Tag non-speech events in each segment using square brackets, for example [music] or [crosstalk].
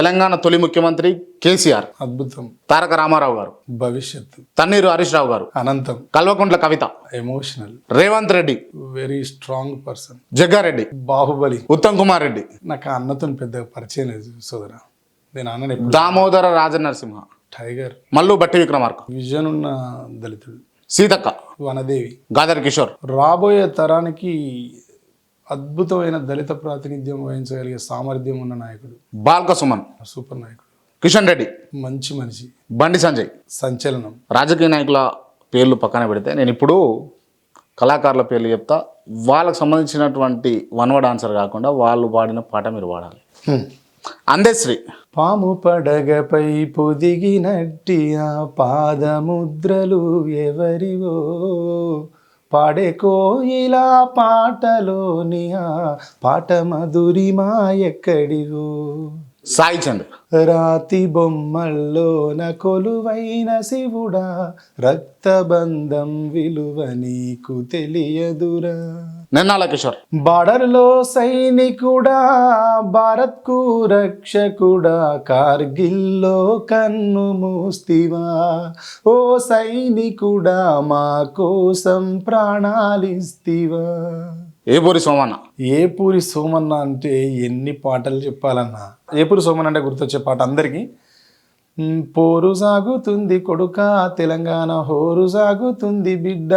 తెలంగాణ తొలి ముఖ్యమంత్రి కేసీఆర్ అద్భుతం. తారక రామారావు గారు భవిష్యత్తు. తన్నీరు హరీష్ రావు గారు అనంతం. Kalvakuntla Kavitha emotional Revanth Reddy very strong person Jaggareddy Baahubali. Uttam Kumar Reddy. నాకు అన్నతో పెద్ద పరిచయం లేదు సోదర. నేను ఎప్పుడు దామోదర రాజనరసింహ టైగర్ మల్లు బట్టి విక్రమార్క విజన్ ఉన్న దళితుడు. సీతక్క వనదేవి. గాదర్ కిషోర్. రాబోయే తరానికి అద్భుతమైన దళిత ప్రాతినిధ్యం వహించగలిగే సామర్థ్యం ఉన్న నాయకుడు. బాల్క సుమన్ సూపర్ నాయకుడు. కిషన్ రెడ్డి. మంచి మనిషి. బండి సంజయ్. సంచలనం. రాజకీయ నాయకుల పేర్లు పక్కన పెడితే నేను ఇప్పుడు కళాకారుల పేర్లు చెప్తా. వాళ్ళకు సంబంధించినటువంటి వన్ వర్డ్ ఆన్సర్ కాకుండా వాళ్ళు పాడిన పాట మీరు పాడాలి. అందశ్రీ. పాము పడగపై పొదిగినట్టి ఆ పాదముద్రలు ఎవరివో పాడే కోయిలా పాటలోని ఆ పాట మధురిమా ఎక్కడివో. సాయి చంద్ రాతి బొమ్మల్లోన కొలువైన శివుడా రక్తబంధం విలువ నీకు తెలియదురా. నిర్నాల కిషోర్ బార్డర్లో సైనికుడా భారత్కు రక్షకుడా కార్గిల్లో కన్ను మూస్తివా. ఓ సైనికుడా మా కోసం ప్రాణాలిస్తివా. ఏపూరి సోమన్న? ఏపూరి సోమన్న అంటే ఎన్ని పాటలు చెప్పాలన్నా? ఏపూరి సోమన్న అంటే గుర్తొచ్చే పాట అందరికీ? పోరు సాగుతుంది కొడుక తెలంగాణ హోరు సాగుతుంది బిడ్డ.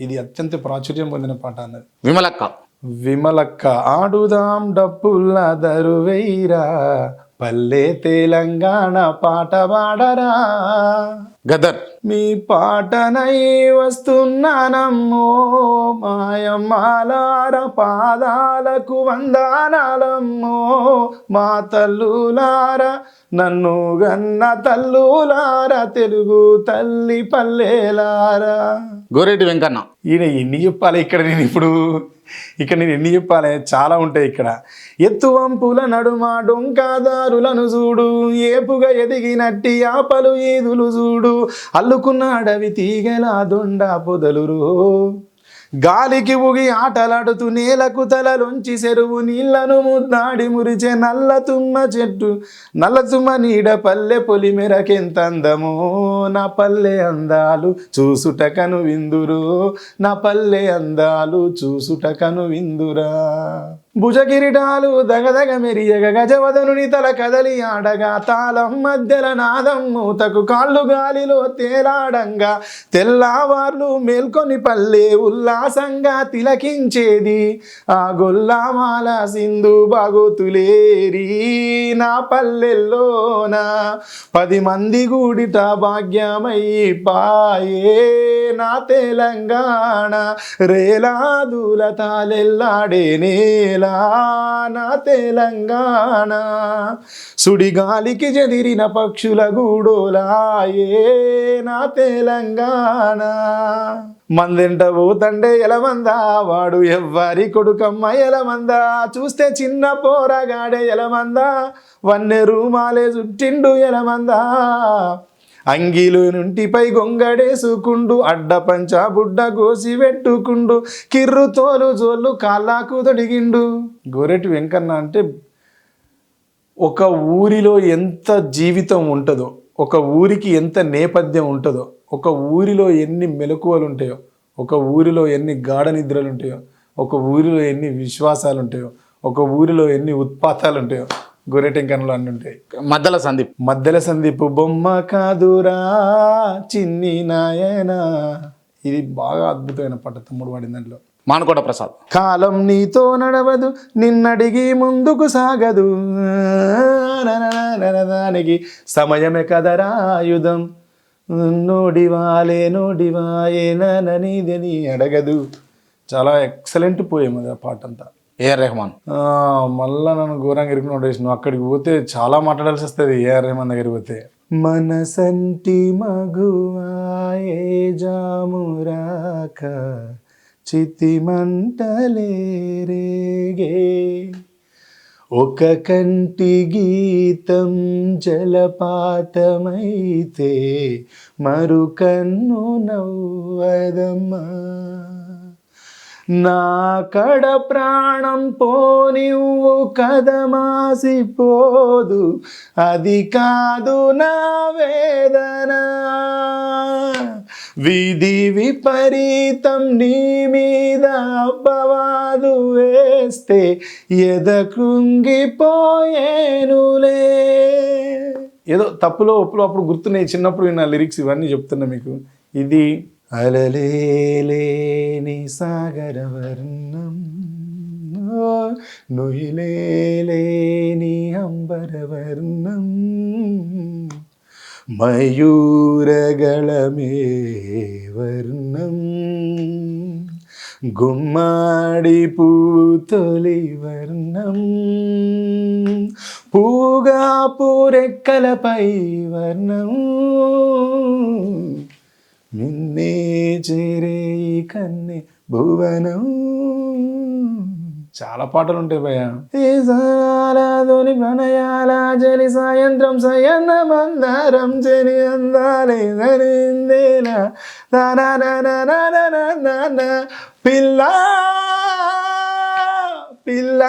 ఇది అత్యంత ప్రాచుర్యం పొందిన పాట అన్నది. విమలక్క. విమలక్క ఆడుదాం డప్పుల దరువైరా పల్లె తెలంగాణ పాట పాడరా. గదర్. మీ పాటనై వస్తున్నానమ్మో మాయమ్మాలార పాదాలకు వందానాలమ్మో మా తల్లులార నన్ను గన్న తల్లులార తెలుగు తల్లి పల్లెలారా. గోరేటి వెంకన్న. ఈయన ఎన్ని చెప్పాలి ఇక్కడ నేను ఇప్పుడు? ఇక్కడ నేను ఎన్ని చెప్పాలి? చాలా ఉంటాయి ఇక్కడ. ఎత్తువంపుల నడుమ డొంకాదారులను చూడు ఏపుగా ఎదిగినట్టి ఆపలు ఈదులు చూడు అల్లుకున్న అడవి తీగల దొండ పొదలురు. గాలికి ఊగి ఆటలాడుతూ నేలకు తలలుంచి చెరువు నీళ్ళను ముద్దాడి మురిచే నల్ల తుమ్మ చెట్టు నల్ల తుమ్మ నీడ పల్లె పొలి మెరకెంత అందమో? నా పల్లె అందాలు చూసుట కను విందురు నా పల్లె అందాలు చూసుట కను విందురా. భుజకిరీటాలు దగదగ మెరియగ గజవదనుని తల కదలి ఆడగా తాళం మధ్యల నాదం మూతకు కాళ్ళు గాలిలో తేలాడంగా తెల్లవార్లు మేల్కొని పల్లె ఉల్లాసంగా తిలకించేది ఆ గొల్లామాల సింధు బాగోతులేరి నా పల్లెల్లోన. పది మంది గూడిట భాగ్యమై పాయే నా తెలంగాణ రేలాదుల తాలెల్లాడే నేల. నా తెలంగాణ. సుడిగాలికి చెదిరిన పక్షుల గూడోలాయే నా తెలంగాణ. మందెంట పోతండే ఎలమందా వాడు ఎవ్వరి కొడుకమ్మ ఎలమందా చూస్తే చిన్న పోరగాడే ఎలమందా వన్నె రూమాలే చుట్టిండు ఎలమందా అంగిలు నుంటిపై గొంగడేసుకుండు అడ్డ పంచ బుడ్డ గోసి పెట్టుకుండు కిర్రు తోలు జోళ్ళు కాళ్ళకు తొడిగిండు. గోరెటి వెంకన్న అంటే ఒక ఊరిలో ఎంత జీవితం ఉంటుందో ఒక ఊరికి ఎంత నేపథ్యం ఉంటుందో ఒక ఊరిలో ఎన్ని మెలకువలు ఉంటాయో ఒక ఊరిలో ఎన్ని గాఢ నిద్రలు ఉంటాయో ఒక ఊరిలో ఎన్ని విశ్వాసాలు ఉంటాయో ఒక ఊరిలో ఎన్ని ఉత్పాతాలు ఉంటాయో గొర్రెటెంకనలో అన్ని ఉంటాయి. మద్దల సందీప్. మధ్యల సందీపు బొమ్మ కాదురా చిన్ని నాయన. ఇది బాగా అద్భుతమైన పాట తమ్ముడు వాడిన దాంట్లో. మానుకోట ప్రసాద్. కాలం నీతో నడవదు నిన్నడిగి ముందుకు సాగదు. దానికి సమయమే కదరా ఆయుధం. నోడివాలే నోడివాయేనని అడగదు. చాలా ఎక్సలెంట్ పోయేం అది ఆ పాట అంతా ఏఆర్ రెహమాన్. ఆ, మళ్ళా నన్ను ఘోరంగా ఇరుకుని నోటేసిన అక్కడికి పోతే చాలా మాట్లాడాల్సి వస్తుంది ఏఆర్ రెహమాన్ దగ్గరికి పోతే. మనసంటి మగువాయే జామురాక చితి మంటలే రేగే. ఒక కంటి గీతం జలపాతమైతే మరు కన్ను నవ్వదమ్మా. నా కడ ప్రాణం పోనివ్వు కదమాసిపోదు అది కాదు నా వేదన. విధి విపరీతం నీ మీద అబ్బవాదు వేస్తే ఎద కృంగిపోయేనులే ఏదో తప్పులో ఒప్పులో అప్పుడు గుర్తున్నాయి. చిన్నప్పుడు నా లిరిక్స్ ఇవన్నీ చెప్తున్నా మీకు. ఇది അലലേലേനി സാഗരവർണം. നൊയിലേലേനി അമ്പരവർണം. മയൂരകളമേ വർണം. ഗുമ്മാടി പൂത്തൊലി വർണം. പൂകാപൂരക്കലപൈ വർണം. నిన్నే చేరే ఈ కన్నె భువనం చాలా పాటలు ఉంటాయి భయ ధోని ప్రణయాల జలి సాయంత్రం సయన్న మందారం జని అందాలే ధరిందేలా పిల్ల పిల్ల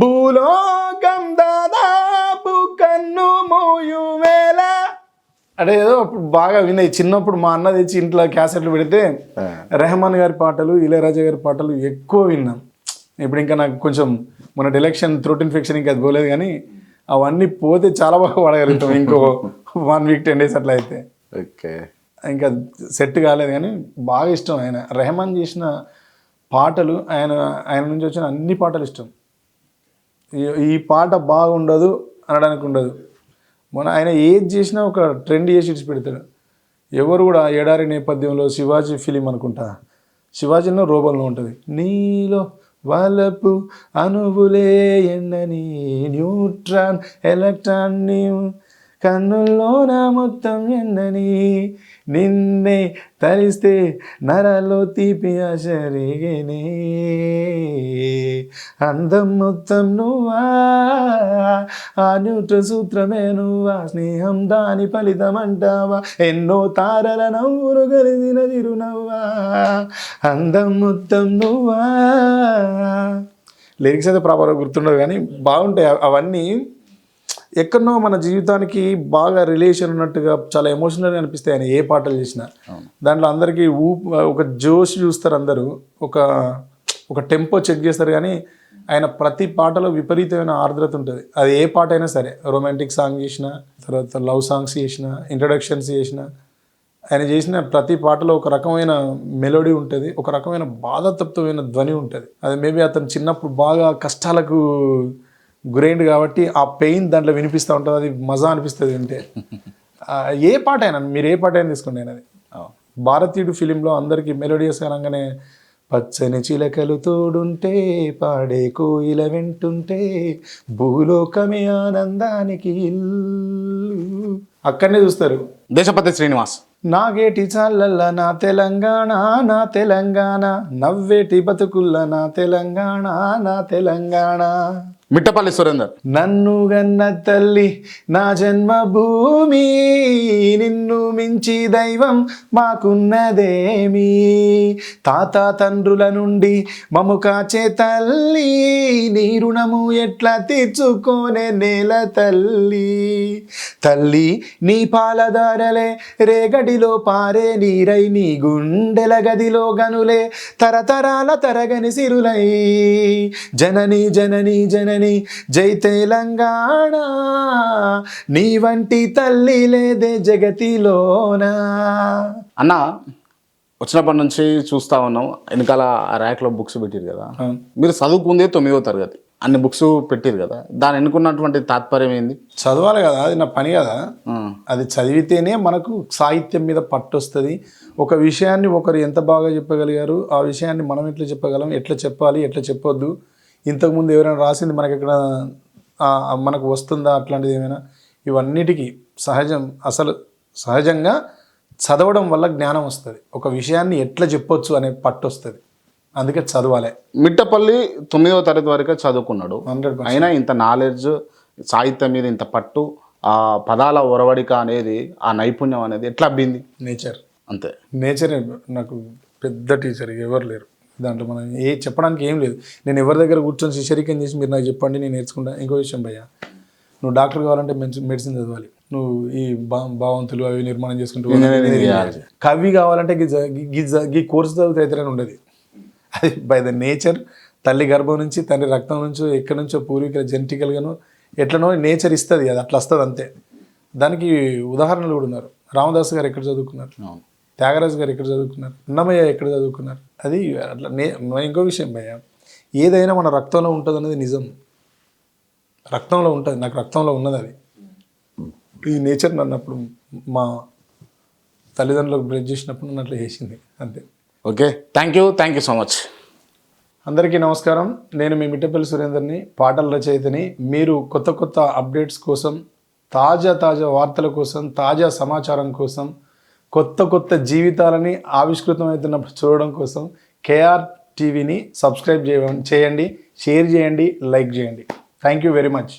భూలోకం అంటే ఏదో అప్పుడు బాగా విన్నాయి. చిన్నప్పుడు మా అన్న తెచ్చి ఇంట్లో క్యాసెట్లు పెడితే రెహమాన్ గారి పాటలు ఇళయరాజా గారి పాటలు ఎక్కువ విన్నాం. ఇప్పుడు ఇంకా నాకు కొంచెం మన ఎలక్షన్ థ్రోట్ ఇన్ఫెక్షన్ ఇంకా అది పోలేదు కానీ అవన్నీ పోతే చాలా బాగా పడగలుగుతాం. ఇంకో వన్ వీక్ టెన్ డేస్ అట్లా అయితే. ఓకే. ఇంకా సెట్ కాలేదు కానీ బాగా ఇష్టం ఆయన. రెహమాన్ చేసిన పాటలు ఆయన ఆయన నుంచి వచ్చిన అన్ని పాటలు ఇష్టం. ఈ పాట బాగుండదు అనడానికి ఉండదు. మన ఆయన ఏది చేసినా ఒక ట్రెండ్ చేసి ఇడిచి పెడతాడు ఎవరు కూడా ఎడారి నేపథ్యంలో శివాజీ ఫిలిం అనుకుంటా. శివాజీలో రోబల్లో ఉంటుంది. నీలో వలపు అణువులే ఎన్నని న్యూట్రాన్ ఎలక్ట్రాన్ కన్నుల్లోన మొత్తం ఎన్నని నిన్నే తలిస్తే నరలో తీపి ఆశరిగేనే అందం మొత్తం నువ్వా? ఆ న్యూట్ర సూత్రమే నువ్వా? స్నేహం దాని ఫలితం అంటావా ఎన్నో తారల నవ్వులు కలిసిన తిరునవ్వా? అందం మొత్తం నువ్వా? లిరిక్స్ అయితే ప్రాపర్గా గుర్తుండవు కానీ బాగుంటాయి అవన్నీ. ఎక్కడనో మన జీవితానికి బాగా రిలేషన్ ఉన్నట్టుగా చాలా ఎమోషనల్గా అనిపిస్తాయి ఆయన ఏ పాటలు చేసినా. దాంట్లో అందరికీ ఊపు ఒక జోష్ చూస్తారు అందరూ ఒక ఒక టెంపో చెక్ చేస్తారు కానీ ఆయన ప్రతి పాటలో విపరీతమైన ఆర్ద్రత ఉంటుంది. అది ఏ పాట అయినా సరే రొమాంటిక్ సాంగ్ చేసిన తర్వాత లవ్ సాంగ్స్ చేసిన ఇంట్రడక్షన్స్ చేసిన ఆయన చేసిన ప్రతి పాటలో ఒక రకమైన మెలోడీ ఉంటుంది ఒక రకమైన బాధాతప్తమైన ధ్వని ఉంటుంది. అది మేబీ అతను చిన్నప్పుడు బాగా కష్టాలకు గురైంది కాబట్టి ఆ పెయిన్ దాంట్లో వినిపిస్తూ ఉంటుంది అది మజా అనిపిస్తుంది [laughs] ఆ, ఏ పాట అయినా మీరు ఏ పాట అయినా తీసుకోండి ఆయన అది. భారతీయుడు ఫిలింలో అందరికీ మెలోడియస్ అనగానే పచ్చని చిలకలు తోడుంటే పాడే కోయిల వింటుంటే భూలోకమే ఆనందానికి ఇల్లు. అక్కడనే చూస్తారు. దేశపతి శ్రీనివాస్. నాగేటి చాలల్ల నా తెలంగాణ నా తెలంగాణ. నవ్వేటి బతుకుల్ల నా తెలంగాణ నా తెలంగాణ. మిట్టపల్లి సురేందర్. నన్ను గన్న తల్లి నా జన్మభూమి నిన్ను మించి దైవం మాకున్నదేమి? తాత తండ్రుల నుండి మము కాచే తల్లి నీ రుణము ఎట్లా తీర్చుకోనే నేల తల్లి? తల్లి నీ పాలదారలే రేగడిలో పారే నీరై నీ గుండెల గదిలో గనులే తరతరాల తరగని సిరులై. జనని జనని జనని జై తెలంగాణ నీ వంటి తల్లి లేదే జగతిలోనా. అన్న వచ్చినప్పటి నుంచి చూస్తా ఉన్నాం. వెనకాల ఆ ర్యాక్లో బుక్స్ పెట్టారు కదా. మీరు చదువుకుందే తొమ్మిదో తరగతి. అన్ని బుక్స్ పెట్టారు కదా. దాని ఎన్నుకున్నటువంటి తాత్పర్యం ఏంది? చదవాలి కదా అది నా పని కదా. అది చదివితేనే మనకు సాహిత్యం మీద పట్టు వస్తుంది ఒక విషయాన్ని ఒకరు ఎంత బాగా చెప్పగలిగారు ఆ విషయాన్ని మనం ఎట్లా చెప్పగలం ఎట్లా చెప్పాలి ఎట్లా చెప్పొద్దు ఇంతకుముందు ఎవరైనా రాసింది మనకి ఎక్కడ ఆ, మనకు వస్తుందా అట్లాంటిది ఏమైనా? ఇవన్నిటికీ సహజం అసలు సహజంగా చదవడం వల్ల జ్ఞానం వస్తుంది. ఒక విషయాన్ని ఎట్లా చెప్పొచ్చు అనే పట్టు వస్తుంది అందుకే చదవాలి. మిట్టపల్లి తొమ్మిదవ తరగతి వరకే చదువుకున్నాడు. హండ్రెడ్ అయినా ఇంత నాలెడ్జ్ సాహిత్యం మీద ఇంత పట్టు ఆ పదాల ఒరవడిక అనేది ఆ నైపుణ్యం అనేది ఎట్లా అబ్బింది? నేచర్. అంతే. నేచర్ నాకు పెద్ద టీచర్ ఎవరు లేరు. దాంట్లో మనం ఏ చెప్పడానికి ఏం లేదు. నేను ఎవరి దగ్గర కూర్చొని శిష్యరికం చేసి మీరు నాకు చెప్పండి నేను నేర్చుకుంటా. ఇంకో విషయం భయ్య నువ్వు డాక్టర్ కావాలంటే మెడిసిన్ మెడిసిన్ చదవాలి. నువ్వు ఈ భావంతులు అవి నిర్మాణం చేసుకుంటూ. కవి కావాలంటే గీ కోర్సు చదివితే ఉండదు. అది బై ద నేచర్ తల్లి గర్భం నుంచి తండ్రి రక్తం నుంచో ఎక్కడి నుంచో పూర్వీకుల జెనెటికల్గాను ఎట్లనో నేచర్ ఇస్తుంది అది అట్లా వస్తుంది అంతే. దానికి ఉదాహరణలు కూడా ఉన్నారు. రామదాస్ గారు ఎక్కడ చదువుకున్నారు. త్యాగరాజు గారు ఎక్కడ చదువుకున్నారు? అన్నమయ్య ఎక్కడ చదువుకున్నారు? అది అట్లా నే ఇంకో విషయం భయ్య. ఏదైనా మన రక్తంలో ఉంటుంది అనేది నిజం. రక్తంలో ఉంటుంది నాకు రక్తంలో ఉన్నది అది. ఈ నేచర్ నన్ను అప్పుడు మా తల్లిదండ్రులకు బ్రెడ్ చేసినప్పుడు నన్ను అట్లా చేసింది అంతే. Okay thank you thank you so much అందరికీ నమస్కారం. నేను మీ మిట్టపల్లి సురేందర్ని పాటల రచయితని. మీరు కొత్త కొత్త అప్డేట్స్ కోసం తాజా తాజా వార్తల కోసం తాజా సమాచారం కోసం కొత్త కొత్త జీవితాలని ఆవిష్కృతమవుతున్న చూడడం కోసం కేఆర్ టీవీని సబ్స్క్రైబ్ చేయ చేయండి షేర్ చేయండి లైక్ చేయండి. Thank you very much